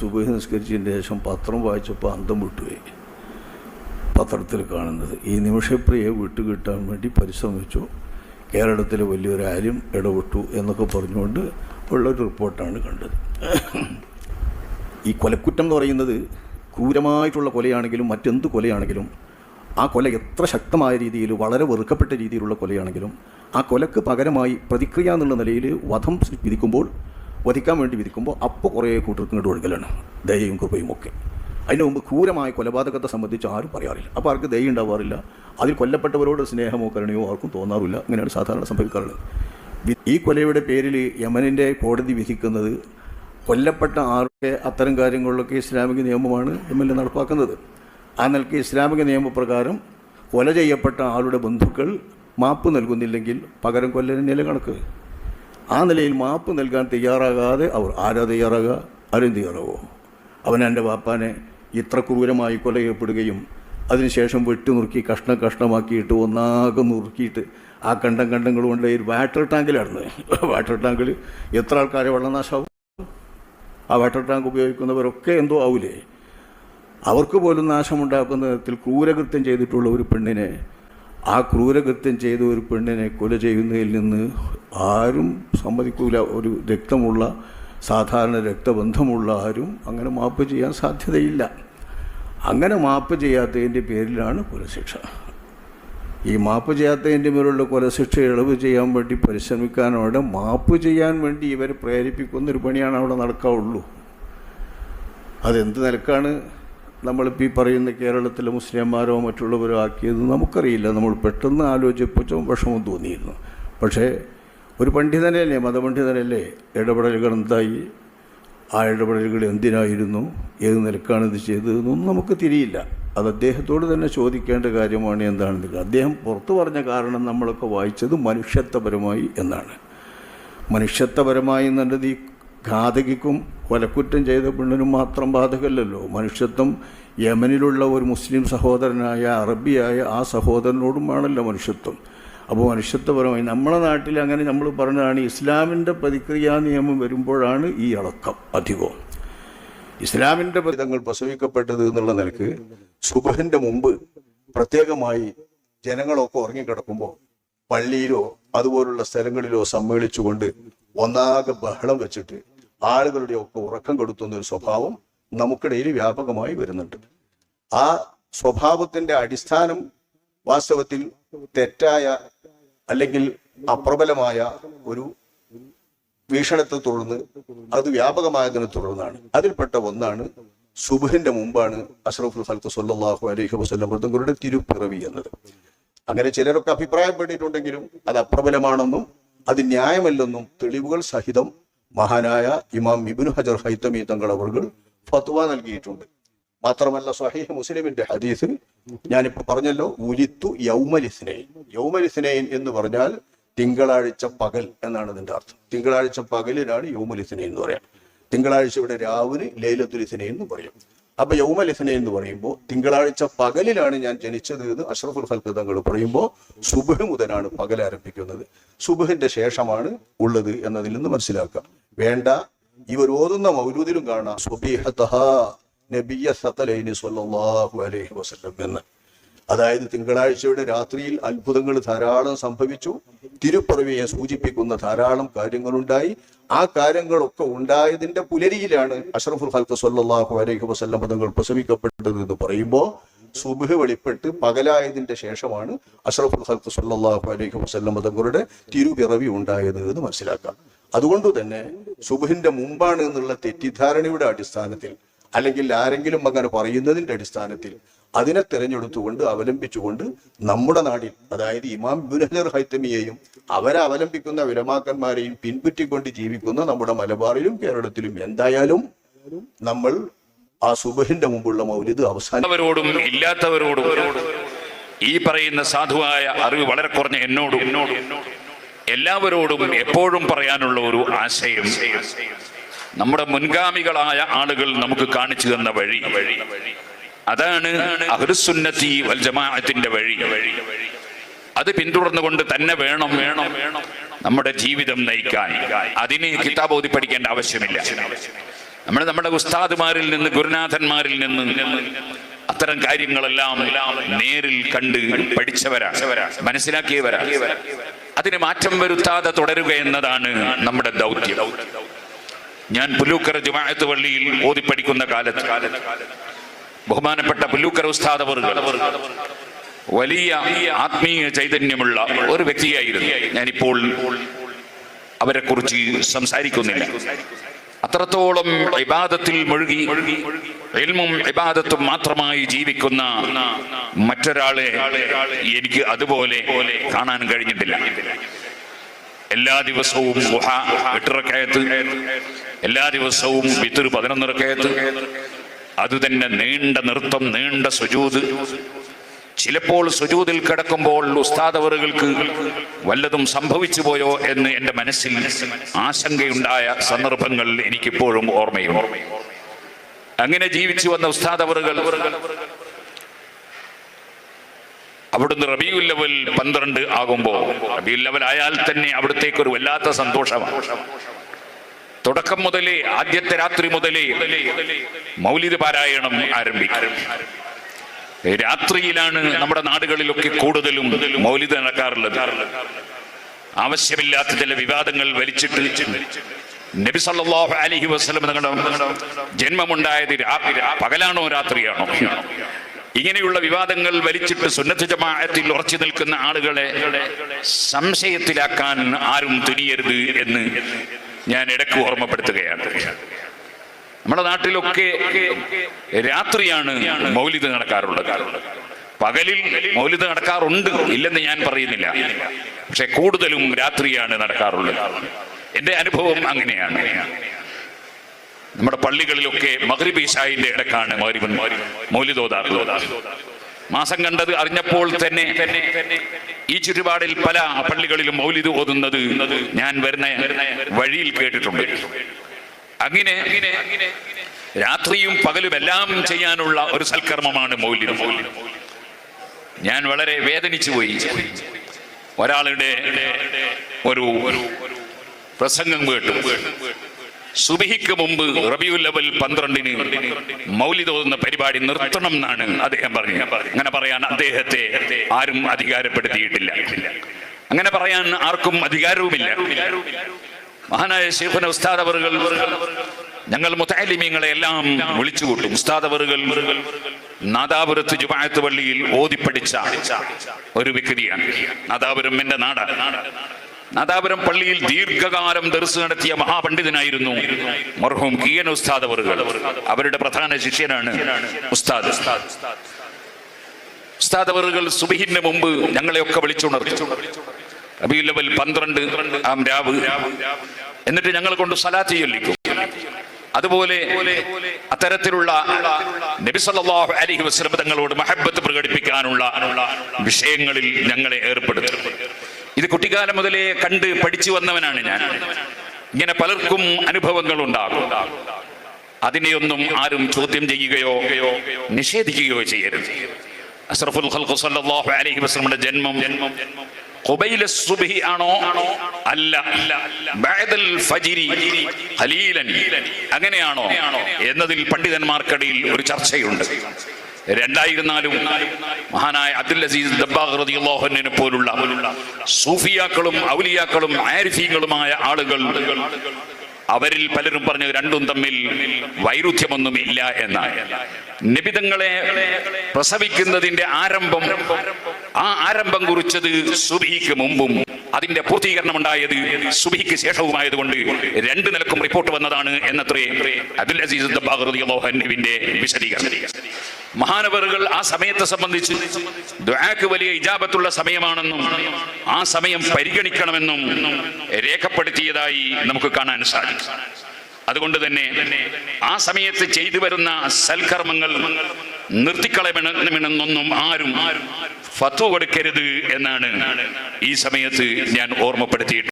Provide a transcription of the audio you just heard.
സുബഹി നിസ്കരിച്ചതിന് ശേഷം പത്രം വായിച്ചപ്പോൾ അന്തം വിട്ടുപോയി. പത്രത്തിൽ കാണുന്നത്. ഈ നിമിഷപ്രിയെ വിട്ടുകിട്ടാൻ വേണ്ടി പരിശ്രമിച്ചു. കേരളത്തിലെ വലിയൊരു ആര്യം ഇടപെട്ടു എന്നൊക്കെ പറഞ്ഞുകൊണ്ട് ഉള്ളൊരു റിപ്പോർട്ടാണ് കണ്ടത്. ഈ കൊലക്കുറ്റം എന്ന് പറയുന്നത് ക്രൂരമായിട്ടുള്ള കൊലയാണെങ്കിലും മറ്റെന്ത് കൊലയാണെങ്കിലും ആ കൊല എത്ര ശക്തമായ രീതിയിൽ വളരെ വെറുക്കപ്പെട്ട രീതിയിലുള്ള കൊലയാണെങ്കിലും ആ കൊലക്ക് പകരമായി പ്രതിക്രിയ എന്നുള്ള നിലയിൽ വധം വിധിക്കുമ്പോൾ വധിക്കാൻ വേണ്ടി വിധിക്കുമ്പോൾ അപ്പോൾ കുറേ കൂട്ടർക്ക് ഇങ്ങോട്ട് ഒഴുകലാണ് ദയയും കൃപയും ഒക്കെ. അതിന് മുമ്പ് ക്രൂരമായ കൊലപാതകത്തെ സംബന്ധിച്ച് ആരും പറയാറില്ല. അപ്പോൾ ആർക്ക് ദയ ഉണ്ടാവാറില്ല? അതിൽ കൊല്ലപ്പെട്ടവരോട് സ്നേഹമോ കരുണയോ ആർക്കും തോന്നാറില്ല. അങ്ങനെയാണ് സാധാരണ സംഭവിക്കാറുള്ളത്. ഈ കൊലയുടെ പേരിൽ യമനിന്റെ കോടതി വിധിക്കുന്നത് കൊല്ലപ്പെട്ട ആർക്ക് അത്തരം കാര്യങ്ങളിലൊക്കെ ഇസ്ലാമിക നിയമമാണ് എം എൽ എ നടപ്പാക്കുന്നത്. ആ നിലയ്ക്ക് ഇസ്ലാമിക നിയമപ്രകാരം കൊല ചെയ്യപ്പെട്ട ആളുടെ ബന്ധുക്കൾ മാപ്പ് നൽകുന്നില്ലെങ്കിൽ പകരം കൊല്ലലിന്റെ കണക്ക് ആ നിലയിൽ മാപ്പ് നൽകാൻ തയ്യാറാകാതെ അവർ ആരാ തയ്യാറാകുക ആരും തയ്യാറാവോ? അവൻ എന്റെ വാപ്പാനെ ഇത്ര ക്രൂരമായി കൊല ചെയ്യപ്പെടുകയും അതിനുശേഷം വെട്ടി നുറുക്കി കഷ്ണം കഷ്ണമാക്കിയിട്ട് ഒന്നാകെ നുറുക്കിയിട്ട് ആ കണ്ടം കണ്ടങ്ങൾ കൊണ്ട് വാട്ടർ ടാങ്കിലായിരുന്നു. വാട്ടർ ടാങ്കിൽ എത്ര ആൾക്കാരെ വെള്ളം നാശമാവും? ആ വാട്ടർ ടാങ്ക് ഉപയോഗിക്കുന്നവരൊക്കെ എന്തോ ആവൂലേ? അവർക്ക് പോലും നാശമുണ്ടാക്കുന്ന വിധത്തിൽ ക്രൂരകൃത്യം ചെയ്തിട്ടുള്ള ഒരു പെണ്ണിനെ ആ ക്രൂരകൃത്യം ചെയ്ത ഒരു പെണ്ണിനെ കൊല ചെയ്യുന്നതിൽ നിന്ന് ആരും സമ്മതിക്കൂല. ഒരു രക്തമുള്ള സാധാരണ രക്തബന്ധമുള്ള ആരും അങ്ങനെ മാപ്പ് ചെയ്യാൻ സാധ്യതയില്ല. അങ്ങനെ മാപ്പ് ചെയ്യാത്തതിന്റെ പേരിലാണ് കൊലശിക്ഷ. ഈ മാപ്പ് ചെയ്യാത്തതിന്റെ മേലുള്ള കൊലശിക്ഷ ഇളവ് ചെയ്യാൻ വേണ്ടി പരിശ്രമിക്കാനവിടെ മാപ്പ് ചെയ്യാൻ വേണ്ടി ഇവരെ പ്രേരിപ്പിക്കുന്നൊരു പണിയാണ് അവിടെ നടക്കാവുള്ളൂ. അതെന്ത് നിലക്കാണ്? നമ്മളിപ്പോൾ ഈ പറയുന്ന കേരളത്തിലെ മുസ്ലിംമാരോ മറ്റുള്ളവരോ ആക്കിയത് നമുക്കറിയില്ല. നമ്മൾ പെട്ടെന്ന് ആലോചിച്ചപ്പോൾ വിഷമം തോന്നിയിരുന്നു. പക്ഷേ ഒരു പണ്ഡിതനല്ലേ മതപണ്ഡിതനല്ലേ ഇടപെടലുകൾ എന്തായി ആ ഇടപെടലുകൾ എന്തിനായിരുന്നു? ഏത് നിലക്കാണ് ഇത് ചെയ്തതെന്നൊന്നും നമുക്ക് തിരിയില്ല. അത് അദ്ദേഹത്തോട് തന്നെ ചോദിക്കേണ്ട കാര്യമാണ് എന്താണെന്ന് അദ്ദേഹം പുറത്തു പറഞ്ഞ കാരണം നമ്മളൊക്കെ വായിച്ചത് മനുഷ്യത്വപരമായി എന്നാണ്. മനുഷ്യത്വപരമായി എന്നുള്ളത് ഈ ഘാതകിക്കും കൊലക്കുറ്റം ചെയ്ത പെണ്ണിനും മാത്രം ബാധകമല്ലല്ലോ മനുഷ്യത്വം യമനിലുള്ള ഒരു മുസ്ലിം സഹോദരനായ അറബിയായ ആ സഹോദരനോടും വേണമല്ലോ മനുഷ്യത്വം. അപ്പോൾ മനുഷ്യത്വപരമായി നമ്മുടെ നാട്ടിൽ അങ്ങനെ നമ്മൾ പറഞ്ഞതാണ് ഇസ്ലാമിന്റെ പ്രതിക്രിയാ നിയമം വരുമ്പോഴാണ് ഈ ഇളക്കം അധികവും. ഇസ്ലാമിന്റെ പതിതങ്ങൾ പ്രസവിക്കപ്പെട്ടത് എന്നുള്ള നിലയ്ക്ക് സുബഹിന്റെ മുമ്പ് പ്രത്യേകമായി ജനങ്ങളൊക്കെ ഉറങ്ങിക്കിടക്കുമ്പോൾ പള്ളിയിലോ അതുപോലുള്ള സ്ഥലങ്ങളിലോ സമ്മേളിച്ചുകൊണ്ട് ഒന്നാകെ ബഹളം വെച്ചിട്ട് ആളുകളുടെ ഒക്കെ ഉറക്കം കെടുത്തുന്ന ഒരു സ്വഭാവം നമുക്കിടയിൽ വ്യാപകമായി വരുന്നുണ്ട്. ആ സ്വഭാവത്തിന്റെ അടിസ്ഥാനം വാസ്തവത്തിൽ തെറ്റായ അല്ലെങ്കിൽ അപ്രബലമായ ഒരു വീക്ഷണത്തെ തുടർന്ന് അത് വ്യാപകമായതിനെ തുടർന്നാണ്. അതിൽപ്പെട്ട ഒന്നാണ് സുബുഹിന്റെ മുമ്പാണ് അഷ്റഫുൽ ഹൽക്ക് സൊല്ലാഹു അലൈഹി വസ്ലം വൃദ്ധങ്ങളുടെ തിരുപ്പിറവി എന്നത്. അങ്ങനെ ചിലരൊക്കെ അഭിപ്രായപ്പെട്ടിട്ടുണ്ടെങ്കിലും അത് അപ്രബലമാണെന്നും അത് ന്യായമല്ലെന്നും തെളിവുകൾ സഹിതം മഹാനായ ഇമാം ഇബ്നു ഹജർ ഹൈത്തമി തങ്ങൾ അവർ ഫത്വ നൽകിയിട്ടുണ്ട്. മാത്രമല്ല സ്വഹീഹ് മുസ്ലിമിന്റെ ഹദീസ് ഞാനിപ്പോ പറഞ്ഞല്ലോ ഉലിത്തു യൗമലിസ്നൈൻ യൗമലിസ്നൈൻ എന്ന് പറഞ്ഞാൽ തിങ്കളാഴ്ച പകൽ എന്നാണ് ഇതിന്റെ അർത്ഥം. തിങ്കളാഴ്ച പകലിനാണ് യൗമലിസ്നൈൻ എന്ന് പറയാം. തിങ്കളാഴ്ചയുടെ രാവിന് ലൈലത്തുലിസ്നൈൻ എന്ന് പറയും. അപ്പൊ യൗമലിസ്നൈൻ എന്ന് പറയുമ്പോൾ തിങ്കളാഴ്ച പകലിലാണ് ഞാൻ ജനിച്ചത് എന്ന് അഷ്റഫുൽ ഹൽക്ക് തങ്ങൾ പറയുമ്പോൾ സുബഹ് മുതലാണ് പകൽ ആരംഭിക്കുന്നത്. സുബഹിന്റെ ശേഷമാണ് ഉള്ളത് എന്നതിൽ നിന്ന് മനസ്സിലാക്കാം. വേണ്ട ഇവർ ഓതുന്ന മൗലൂദിലും കാണാം. നബിയ സത്തലൈനി സ്വല്ലല്ലാഹു അലൈഹി വസല്ലം എന്ന്. അതായത് തിങ്കളാഴ്ചയുടെ രാത്രിയിൽ അത്ഭുതങ്ങൾ ധാരാളം സംഭവിച്ചു. തിരുപ്പറവിയെ സൂചിപ്പിക്കുന്ന ധാരാളം കാര്യങ്ങളുണ്ടായി. ആ കാര്യങ്ങളൊക്കെ ഉണ്ടായതിന്റെ പുലരിയിലാണ് അഷ്റഫുൽ ഹൽക്ക് സ്വല്ലല്ലാഹു അലൈഹി വസല്ലം പദങ്ങൾ പ്രസവിക്കപ്പെട്ടത് എന്ന് പറയുമ്പോൾ സുബഹ് വെളിപ്പെട്ട് പകലായതിന്റെ ശേഷമാണ് അഷ്റഫുൽ ഹൽക്ക് സ്വല്ലല്ലാഹു അലൈഹി വസല്ലം പദങ്ങളുടെ തിരുപിറവി ഉണ്ടായത് എന്ന് മനസ്സിലാക്കാം. അതുകൊണ്ട് തന്നെ സുബഹിന്റെ മുമ്പാണ് എന്നുള്ള തെറ്റിദ്ധാരണയുടെ അടിസ്ഥാനത്തിൽ അല്ലെങ്കിൽ ആരെങ്കിലും അങ്ങനെ പറയുന്നതിന്റെ അടിസ്ഥാനത്തിൽ അതിനെ തിരഞ്ഞെടുത്തുകൊണ്ട് അവലംബിച്ചുകൊണ്ട് നമ്മുടെ നാടിൽ അതായത് ഇമാം ബുനഹർ ഹൈത്തമിയെയും അവരെ അവലംബിക്കുന്ന വിലമാക്കന്മാരെയും പിൻപറ്റിക്കൊണ്ട് ജീവിക്കുന്ന നമ്മുടെ മലബാറിലും കേരളത്തിലും എന്തായാലും നമ്മൾ ആ സുബഹിന്റെ മുമ്പുള്ള മൗലിത് അവസാനവരോടും ഇല്ലാത്തവരോടും ഈ പറയുന്ന സാധുവായ അറിവ് വളരെ കുറഞ്ഞ എന്നോടും എല്ലാവരോടും എപ്പോഴും പറയാനുള്ള ഒരു ആശയം നമ്മുടെ മുൻഗാമികളായ ആളുകൾ നമുക്ക് കാണിച്ചു തന്ന വഴി. അതാണ് അഹ്ലുസുന്നത്തി വൽ ജമാഅത്തിന്റെ വഴി. അത് പിന്തുടർന്നുകൊണ്ട് തന്നെ വേണം വേണം വേണം നമ്മുടെ ജീവിതം നയിക്കാൻ. അതിന് കിതാബ് പഠിക്കേണ്ട ആവശ്യമില്ല. നമ്മൾ നമ്മുടെ ഉസ്താദുമാരിൽ നിന്ന് ഗുരുനാഥന്മാരിൽ നിന്ന് അത്തരം കാര്യങ്ങളെല്ലാം നേരിൽ കണ്ട് പഠിച്ചവരാ മനസ്സിലാക്കിയവരാ. അതിന് മാറ്റം വരുത്താതെ തുടരുക എന്നതാണ് നമ്മുടെ ദൗത്യം. ഞാൻ പുലൂക്കര ജുമാഅത്ത് പള്ളിയിൽ ഓതി പഠിക്കുന്ന കാലത്ത് ബഹുമാനപ്പെട്ട പുല്ലൂക്കര ഉസ്താദ് വലിയ ആത്മീയ ചൈതന്യമുള്ള ഒരു വ്യക്തിയായിരുന്നു. ഞാനിപ്പോൾ അവരെ കുറിച്ച് സംസാരിക്കുന്നില്ല. അത്രത്തോളം ഇബാദത്തിൽ മുഴുകി എൽമും ഇബാദത്തും മാത്രമായി ജീവിക്കുന്ന മറ്റൊരാളെ എനിക്ക് അതുപോലെ കാണാൻ കഴിഞ്ഞിട്ടില്ല. എല്ലാ ദിവസവും എട്ടിറക്കയത്ത് എല്ലാ ദിവസവും വിത്തുർ പതിനൊന്നിറക്കയത്ത് അത് തന്നെ നീണ്ട നൃത്തം നീണ്ട സുജൂത്. ചിലപ്പോൾ സുജൂതിൽ കിടക്കുമ്പോൾ ഉസ്താദവറുകൾക്ക് വല്ലതും സംഭവിച്ചു പോയോ എന്ന് എന്റെ മനസ്സിൽ ആശങ്കയുണ്ടായ സന്ദർഭങ്ങൾ എനിക്കിപ്പോഴും ഓർമ്മയും. അങ്ങനെ ജീവിച്ചു വന്ന ഉസ്താദവറുകൾ അവിടുന്ന് റബിയുൽ ലെവൽ പന്ത്രണ്ട് ആകുമ്പോൾ റബിയുൽ ലെവൽ ആയാൽ തന്നെ അവിടത്തേക്ക് ഒരു വല്ലാത്ത സന്തോഷമാണ്. തുടക്കം മുതലേ ആദ്യത്തെ രാത്രി മുതലേ മൗലിക പാരായണം ആരംഭിക്കും. രാത്രിയിലാണ് നമ്മുടെ നാടുകളിലൊക്കെ കൂടുതലും മൗലിക നടക്കാറുള്ളത്. ആവശ്യമില്ലാത്ത ചില വിവാദങ്ങൾ വലിച്ചിട്ട് നബി സല്ലല്ലാഹു അലൈഹി വസല്ലം ജന്മമുണ്ടായത് പകലാണോ രാത്രിയാണോ? ഇങ്ങനെയുള്ള വിവാദങ്ങൾ വലിച്ചിട്ട് സുന്നത്ത് ജമാഅത്തിൽ ഉറച്ചു നിൽക്കുന്ന ആളുകളെ സംശയത്തിലാക്കാൻ ആരും തുനിയരുത് എന്ന് ഞാൻ ഇടയ്ക്ക് ഓർമ്മപ്പെടുത്തുകയാണ്. നമ്മുടെ നാട്ടിലൊക്കെ രാത്രിയാണ് മൗലിദ് നടക്കാറുള്ളത്. പകലിൽ മൗലിദ് നടക്കാറുണ്ട് ഇല്ലെന്ന് ഞാൻ പറയുന്നില്ല. പക്ഷെ കൂടുതലും രാത്രിയാണ് നടക്കാറുള്ളത്. എന്റെ അനുഭവം അങ്ങനെയാണ്. നമ്മുടെ പള്ളികളിലൊക്കെ മഗ്രിബ് ഷായിന്റെ ഇടക്കാണ് മൗലിതോദാർ മാസം കണ്ടത് അറിഞ്ഞപ്പോൾ തന്നെ ഈ ചുറ്റുപാടിൽ പല പള്ളികളിലും മൗലിത് ഓതുന്നത് ഞാൻ വരുന്ന വഴിയിൽ കേട്ടിട്ടുണ്ട്. അങ്ങനെ രാത്രിയും പകലും എല്ലാം ചെയ്യാനുള്ള ഒരു സൽക്കർമ്മമാണ് മൗലിത് ഞാൻ വളരെ വേദനിച്ചു പോയി. ഒരാളുടെ ഒരു പ്രസംഗം കേട്ടു. സുബഹിക്ക് മുമ്പ് റബിയുൽ ലെവൽ പന്ത്രണ്ടിന് മൗലിദ് ഓതുന്ന പരിപാടി നിർത്തണം എന്നാണ് അദ്ദേഹം പറഞ്ഞു അങ്ങനെ പറയാൻ അദ്ദേഹത്തെ ആരും അധികാരപ്പെടുത്തിയിട്ടില്ല. അങ്ങനെ പറയാൻ ആർക്കും അധികാരവുമില്ല. മഹാനായ ശേഖന ഉസ്താദ് ഞങ്ങൾ മുത്താലിമീങ്ങളെ എല്ലാം വിളിച്ചു കൂട്ടും. ഉസ്താദ് നാദാപുരത്ത് ജുമാഅത്ത് പള്ളിയിൽ ഓതിപ്പടിച്ച ഒരു വ്യക്തിയാണ്. നാദാപുരം എന്റെ നാടാണ്. നാദാപുരം പള്ളിയിൽ ദീർഘകാലം ദർസ് നടത്തിയ മഹാപണ്ഡിതനായിരുന്നു മർഹൂം കിയൻ ഉസ്താദ് അവറുകൾ അവരുടെ പ്രധാന ശിഷ്യനാണ് ഉസ്താദ്. ഉസ്താദ് അവറുകൾ സുബഹിന് മുമ്പ് ഞങ്ങളെയൊക്കെ വിളിച്ചുണർത്തി. റബീഉൽ ലെവൽ പന്ത്രണ്ട് ആം രാവ്. എന്നിട്ട് ഞങ്ങൾ കൊണ്ട് സലാത്ത് ചൊല്ലിക്കും. അതുപോലെ അത്തരത്തിലുള്ള നബി സല്ലല്ലാഹു അലൈഹി വസല്ലം തങ്ങളോട് മഹബത്ത് പ്രകടിപ്പിക്കാനുള്ള വിഷയങ്ങളിൽ ഞങ്ങളെ ഏർപ്പെടുത്തും. ഇത് കുട്ടിക്കാലം മുതലേ കണ്ട് പഠിച്ചു വന്നവനാണ് ഞാൻ. ഇങ്ങനെ പലർക്കും അനുഭവങ്ങൾ ഉണ്ടാകും അതിനെയൊന്നും ആരും ചോദ്യം ചെയ്യുകയോ നിഷേധിക്കുകയോ ചെയ്യരുത്. അഷ്റഫുൽ സല്ലല്ലാഹു അലൈഹി വസല്ലമയുടെ ജന്മം ഖുബൈല ആണോ? അല്ല. ബഅദൽ ഫജ്രി ഖലീലൻ. അങ്ങനെയാണോ? എന്നതിൽ പണ്ഡിതന്മാർക്കിടയിൽ ഒരു ചർച്ചയുണ്ട്. രണ്ടായിരുന്നാലും മഹാനായ അബ്ദുൽ അസീസ് അൻഹുവിനെ പോലുള്ള സൂഫിയാക്കളും ഔലിയാക്കളും ആരിഫീങ്ങളുമായ ആളുകൾ അവരിൽ പലരും പറഞ്ഞു രണ്ടും തമ്മിൽ വൈരുദ്ധ്യമൊന്നും ഇല്ല എന്നാണ്. നിബിതങ്ങളെ പ്രസവിക്കുന്നതിന്റെ ആരംഭം ആ ആരംഭം കുറിച്ചത് സുബിക്ക് മുമ്പും അതിന്റെ പൂർത്തീകരണം ഉണ്ടായത് സുബിക്ക് ശേഷവുമായതുകൊണ്ട് രണ്ട് നിലക്കും റിപ്പോർട്ട് വന്നതാണ് എന്നത്രേ അബ്ദുൽ അസീസ് ദബ്ബാഗ് റളിയല്ലാഹു അൻഹുവിന്റെ വിശദീകരണം. മഹാനവറുകൾ ആ സമയത്തെ സംബന്ധിച്ച് ദുആക്ക് വലിയ ഇജാബത്തുള്ള സമയമാണെന്നും ആ സമയം പരിഗണിക്കണമെന്നും രേഖപ്പെടുത്തിയതായി നമുക്ക് കാണാൻ സാധിക്കും. അതുകൊണ്ട് തന്നെ ആ സമയത്ത് ചെയ്തു വരുന്ന സൽക്കർമ്മങ്ങൾ നിർത്തിക്കളയണമെന്നൊന്നും ആരും ഫത്വ കൊടുക്കരുത് എന്നാണ് ഈ സമയത്ത് ഞാൻ ഓർമ്മപ്പെടുത്തിയിട്ട്